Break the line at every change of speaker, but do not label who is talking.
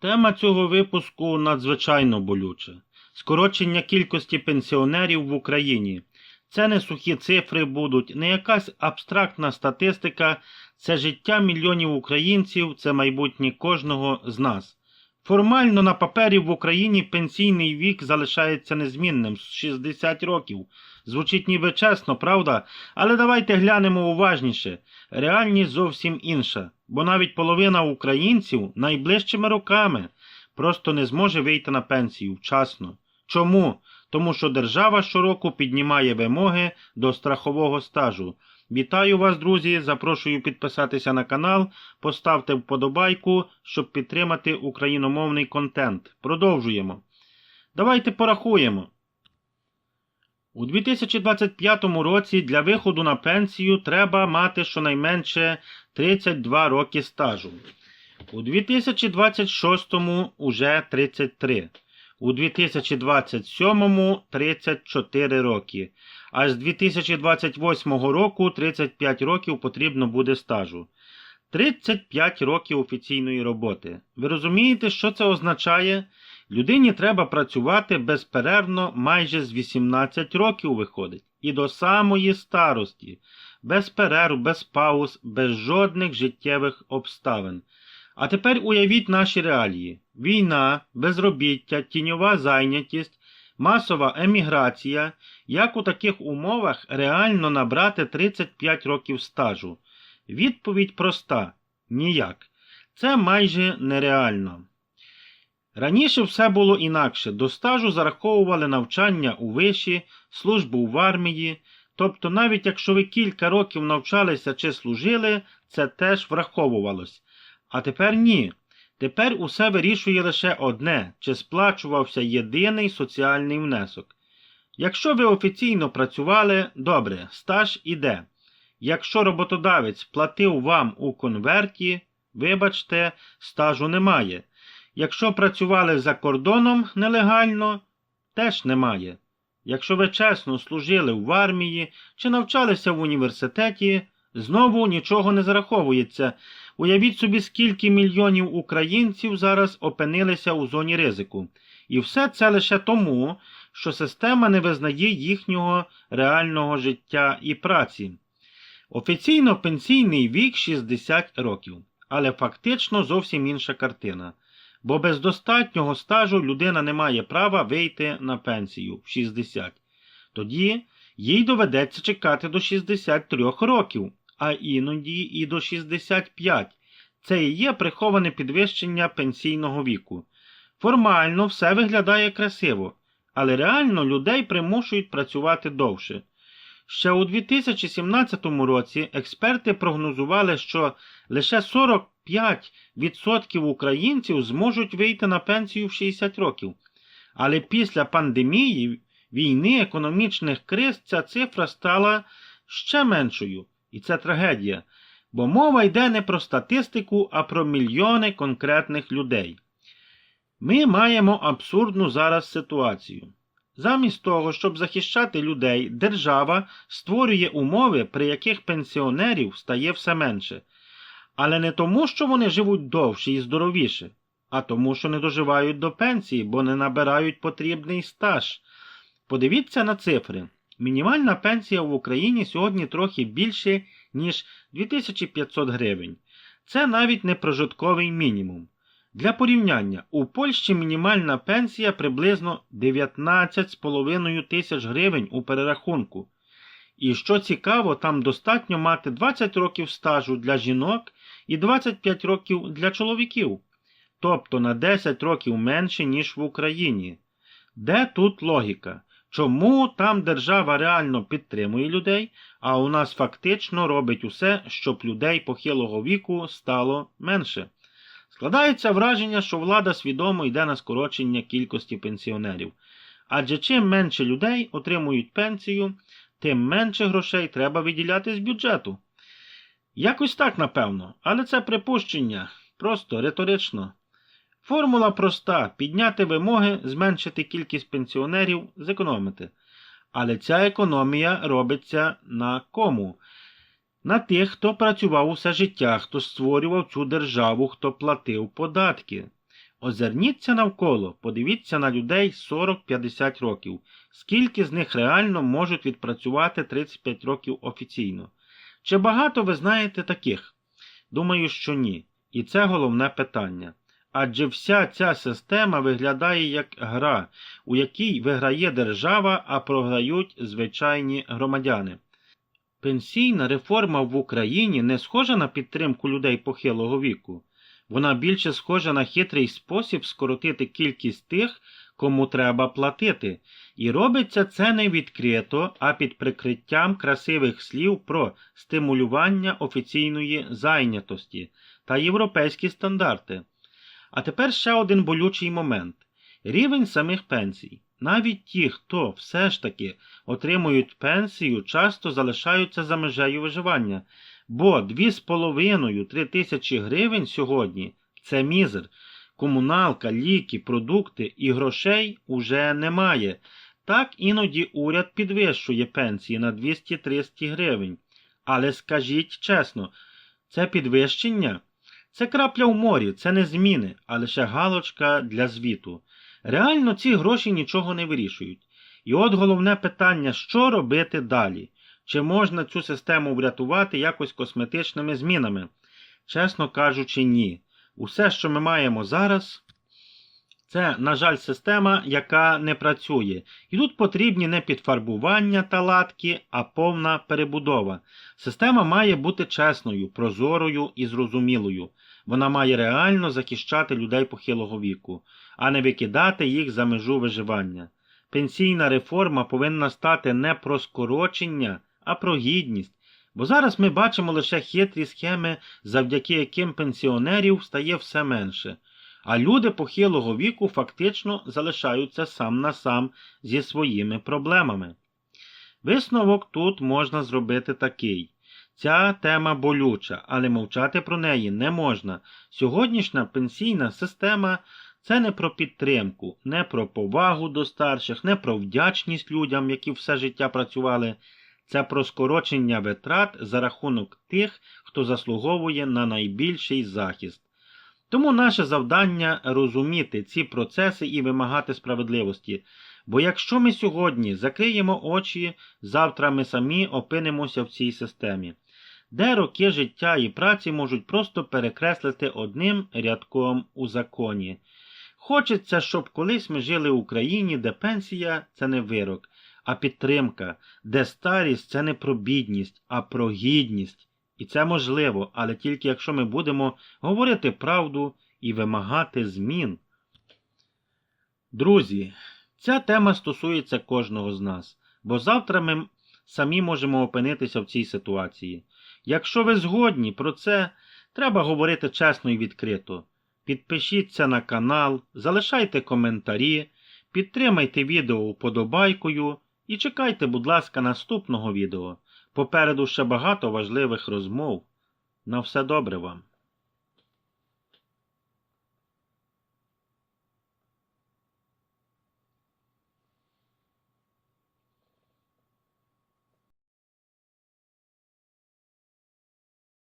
Тема цього випуску надзвичайно болюча. Скорочення кількості пенсіонерів в Україні. Це не сухі цифри будуть, не якась абстрактна статистика, це життя мільйонів українців, це майбутнє кожного з нас. Формально на папері в Україні пенсійний вік залишається незмінним 60 років. Звучить ніби чесно, правда? Але давайте глянемо уважніше. Реальність зовсім інша, бо навіть половина українців найближчими роками просто не зможе вийти на пенсію вчасно. Чому? Тому що держава щороку піднімає вимоги до страхового стажу. Вітаю вас, друзі! Запрошую підписатися на канал, поставте вподобайку, щоб підтримати україномовний контент. Продовжуємо. Давайте порахуємо. У 2025 році для виходу на пенсію треба мати щонайменше 32 роки стажу. У 2026 уже 33. У 2027 34 роки. А з 2028 року 35 років потрібно буде стажу. 35 років офіційної роботи. Ви розумієте, що це означає? Людині треба працювати безперервно майже з 18 років виходить. І до самої старості. Без перерв, без пауз, без жодних життєвих обставин. А тепер уявіть наші реалії: війна, безробіття, тіньова зайнятість, масова еміграція. Як у таких умовах реально набрати 35 років стажу? Відповідь проста: ніяк. Це майже нереально. Раніше все було інакше. До стажу зараховували навчання у виші, службу в армії. Тобто, навіть якщо ви кілька років навчалися чи служили, це теж враховувалось. А тепер ні. Тепер усе вирішує лише одне, чи сплачувався єдиний соціальний внесок. Якщо ви офіційно працювали, добре, стаж іде. Якщо роботодавець платив вам у конверті, вибачте, стажу немає. Якщо працювали за кордоном нелегально, теж немає. Якщо ви чесно служили в армії чи навчалися в університеті, знову нічого не зараховується. Уявіть собі, скільки мільйонів українців зараз опинилися у зоні ризику. І все це лише тому, що система не визнає їхнього реального життя і праці. Офіційно пенсійний вік 60 років, але фактично зовсім інша картина. Бо без достатнього стажу людина не має права вийти на пенсію в 60. Тоді їй доведеться чекати до 63 років, а іноді і до 65. Це і є приховане підвищення пенсійного віку. Формально все виглядає красиво, але реально людей примушують працювати довше. Ще у 2017 році експерти прогнозували, що лише 45% українців зможуть вийти на пенсію в 60 років. Але після пандемії, війни, економічних криз ця цифра стала ще меншою. І це трагедія. Бо мова йде не про статистику, а про мільйони конкретних людей. Ми маємо абсурдну зараз ситуацію. Замість того, щоб захищати людей, держава створює умови, при яких пенсіонерів стає все менше. Але не тому, що вони живуть довше і здоровіше, а тому, що не доживають до пенсії, бо не набирають потрібний стаж. Подивіться на цифри. Мінімальна пенсія в Україні сьогодні трохи більше, ніж 2500 гривень. Це навіть не прожитковий мінімум. Для порівняння, у Польщі мінімальна пенсія приблизно 19,5 тисяч гривень у перерахунку. І що цікаво, там достатньо мати 20 років стажу для жінок і 25 років для чоловіків, тобто на 10 років менше, ніж в Україні. Де тут логіка? Чому там держава реально підтримує людей, а у нас фактично робить усе, щоб людей похилого віку стало менше? Складається враження, що влада свідомо йде на скорочення кількості пенсіонерів. Адже чим менше людей отримують пенсію, тим менше грошей треба виділяти з бюджету. Якось так, напевно, але це припущення, просто риторично. Формула проста: підняти вимоги, зменшити кількість пенсіонерів, зекономити. Але ця економія робиться на кому? На тих, хто працював усе життя, хто створював цю державу, хто платив податки. Озирніться навколо, подивіться на людей 40-50 років. Скільки з них реально можуть відпрацювати 35 років офіційно? Чи багато ви знаєте таких? Думаю, що ні. І це головне питання. Адже вся ця система виглядає як гра, у якій виграє держава, а програють звичайні громадяни. Пенсійна реформа в Україні не схожа на підтримку людей похилого віку. Вона більше схожа на хитрий спосіб скоротити кількість тих, кому треба платити. І робиться це не відкрито, а під прикриттям красивих слів про стимулювання офіційної зайнятості та європейські стандарти. А тепер ще один болючий момент рівень самих пенсій. Навіть ті, хто все ж таки отримують пенсію, часто залишаються за межею виживання, бо 2,5-3 тисячі гривень сьогодні це мізер. Комуналка, ліки, продукти і грошей уже немає. Так іноді уряд підвищує пенсії на 200-300 гривень. Але скажіть чесно, це підвищення? Це крапля в морі, це не зміни, а лише галочка для звіту. Реально ці гроші нічого не вирішують. І от головне питання, що робити далі? Чи можна цю систему врятувати якось косметичними змінами? Чесно кажучи, ні. Усе, що ми маємо зараз, це, на жаль, система, яка не працює. І тут потрібні не підфарбування та латки, а повна перебудова. Система має бути чесною, прозорою і зрозумілою. Вона має реально захищати людей похилого віку, а не викидати їх за межу виживання. Пенсійна реформа повинна стати не про скорочення, а про гідність. Бо зараз ми бачимо лише хитрі схеми, завдяки яким пенсіонерів стає все менше, а люди похилого віку фактично залишаються сам на сам зі своїми проблемами. Висновок тут можна зробити такий. Ця тема болюча, але мовчати про неї не можна. Сьогоднішня пенсійна система це не про підтримку, не про повагу до старших, не про вдячність людям, які все життя працювали. Це про скорочення витрат за рахунок тих, хто заслуговує на найбільший захист. Тому наше завдання розуміти ці процеси і вимагати справедливості. Бо якщо ми сьогодні закриємо очі, завтра ми самі опинимося в цій системі, де роки життя і праці можуть просто перекреслити одним рядком у законі. Хочеться, щоб колись ми жили в Україні, де пенсія це не вирок, а підтримка, де старість це не про бідність, а про гідність. І це можливо, але тільки якщо ми будемо говорити правду і вимагати змін. Друзі, ця тема стосується кожного з нас, бо завтра ми самі можемо опинитися в цій ситуації. Якщо ви згодні про це, треба говорити чесно і відкрито. Підпишіться на канал, залишайте коментарі, підтримайте відео вподобайкою і чекайте, будь ласка, наступного відео. Попереду ще багато важливих розмов. На все добре вам.